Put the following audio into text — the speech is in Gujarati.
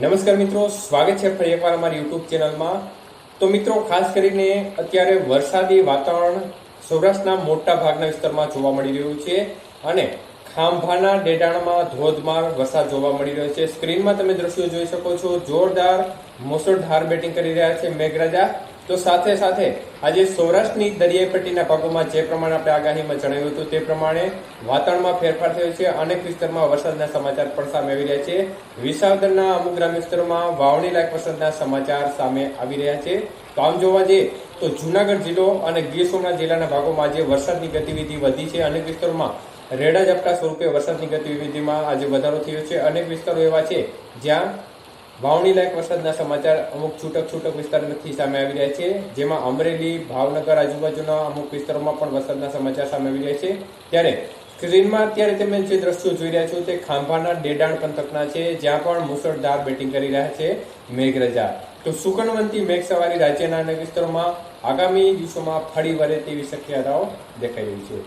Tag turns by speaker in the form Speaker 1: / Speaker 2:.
Speaker 1: નમસ્કાર મિત્રો, સ્વાગત છે ફરી એકવાર અમારી યુટ્યુબ ચેનલમાં. તો મિત્રો, ખાસ કરીને અત્યારે વરસાદી વાતાવરણ સૌરાષ્ટ્રના મોટા ભાગના વિસ્તારમાં જોવા મળી રહ્યું છે અને ખાંભાના ડેડાણમાં ધોધમાર વરસાદ જોવા મળી રહ્યો છે. સ્ક્રીનમાં તમે દ્રશ્યો જોઈ શકો છો. જોરદાર, મુસળધાર બેટિંગ કરી રહ્યા છે મેઘરાજા. તો સાથે સાથે આજે સૌરાષ્ટ્રની દરિયાઈ પટ્ટીના ભાગોમાં જે પ્રમાણે આપણે આગાહીમાં જણાવ્યું હતું તે પ્રમાણે વાતાવરણમાં ફેરફાર થયો છે. અનેક વિસ્તારમાં વરસાદના સમાચાર પણ સામે આવી રહ્યા છે. વિસાવદરના અમુક ગ્રામ્ય વિસ્તારોમાં વાવણી લાયક વરસાદના સમાચાર સામે આવી રહ્યા છે. તો આમ જોવા જઈએ તો જુનાગઢ જિલ્લો અને ગીર સોમનાથ જિલ્લાના ભાગોમાં આજે વરસાદની ગતિવિધિ વધી છે. અનેક વિસ્તારોમાં રેડા ઝપટા સ્વરૂપે વરસાદની ગતિવિધિમાં આજે વધારો થયો છે. અનેક વિસ્તારો એવા છે જ્યાં વાવણી લાયક વરસાદના સમાચાર અમુક છૂટક છૂટક વિસ્તારમાંથી સામે આવી રહ્યા છે, જેમાં અમરેલી, ભાવનગર આજુબાજુના અમુક વિસ્તારોમાં પણ વરસાદના સમાચાર સામે આવી રહ્યા છે. ત્યારે સ્ક્રીનમાં અત્યારે તમે જે દ્રશ્યો જોઈ રહ્યા છો તે ખાંભાના ડેડાણ પંથકના છે, જ્યાં પણ મુસળધાર બેટિંગ કરી રહ્યા છે મેઘરજા. તો સુકનવંતી મેઘ સવારી રાજ્યના અનેક વિસ્તારોમાં આગામી દિવસોમાં ફરી વળે તેવી શક્યતાઓ દેખાઈ રહી છે.